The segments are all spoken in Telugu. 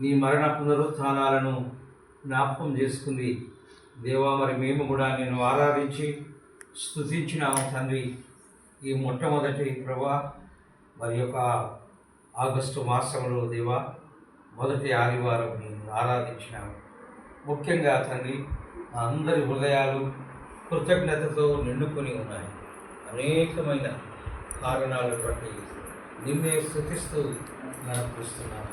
నీ మరణ పునరుత్థానాలను జ్ఞాపకం చేసుకుంది దేవా మరి మేము కూడా నేను ఆరాధించి స్థుతించిన తండ్రి. ఈ మొట్టమొదటి ప్రభా మరి యొక్క ఆగస్టు మాసంలో దేవా మొదటి ఆదివారం నేను ఆరాధించినాము. ముఖ్యంగా తండ్రి అందరి హృదయాలు కృతజ్ఞతతో నిండుకొని ఉన్నాయి. అనేకమైన కారణాలు బట్టి నిన్నే స్థుతిస్తూ నడిపిస్తున్నాను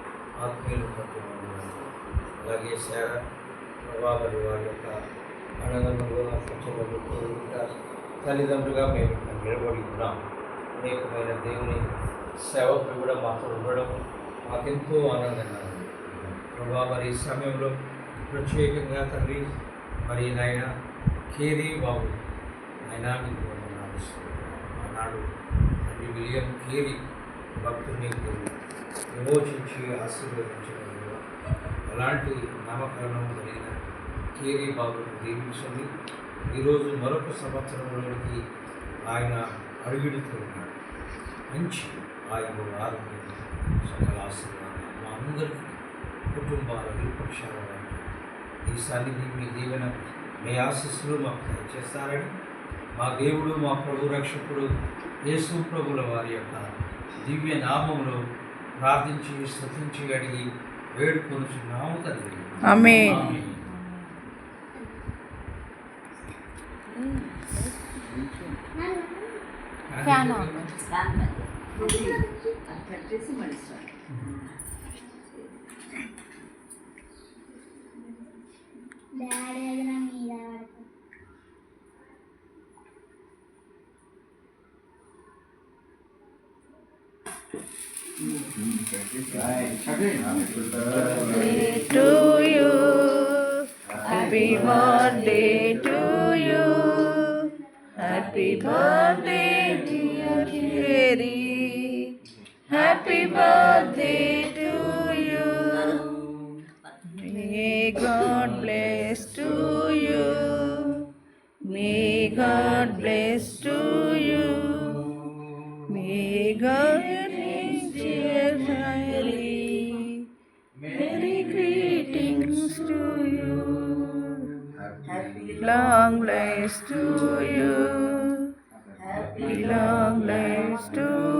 ఆత్మీయులు అలాగే శార ప్రభావాలు వారి యొక్క అన్నదమ్ములుగా పుచ్చబడుతూ తల్లిదండ్రులుగా మేము నిలబడి ఉన్నాం. అనేకమైన దేవుని సేవకులు కూడా మాతో ఉండడం మాకెంతో ఆనందంగా ఉంది. ప్రభా మరి ఈ సమయంలో ప్రత్యేకంగా తండ్రి మరి నాయన కేరీ బాబు ఆయన మీకు ఆనాడు తండ్రి విలియం కేరీ భక్తుని విమోచించి ఆశీర్వదించడం ఎలాంటి అలాంటి నామకరణం జరిగిన కేరీ బాబుని దీవించండి. ఈరోజు మరొక సంవత్సరంలోనికి ఆయన అడుగుడుతూ ఉన్నాడు. మంచి ఆయన ఆరోగ్యం సకల ఆశీర్వాదాలు మా అందరికీ కుటుంబాల విపక్షాల వారికి. ఈ సన్నిధి మీ దీవెన మీ ఆశీస్సులు మాకు దయచేస్తారని మా దేవుడు మా ప్రభు రక్షకుడు యేసు ప్రభుల వారి యొక్క దివ్య నామంలో ప్రార్థించి స్తుతించి అడిగి వేడుకొనుచున్నాము తండ్రి ఆమేన్. ఆమేన్. Fan of. కట్టేసి మళ్ళీ స్టార్ట్ డాడీ అది నా మీద పడుతుంది To you. Happy birthday to you. Happy birthday, dear Jerry. Happy birthday to you. May God bless long lives to you. Happy long lives to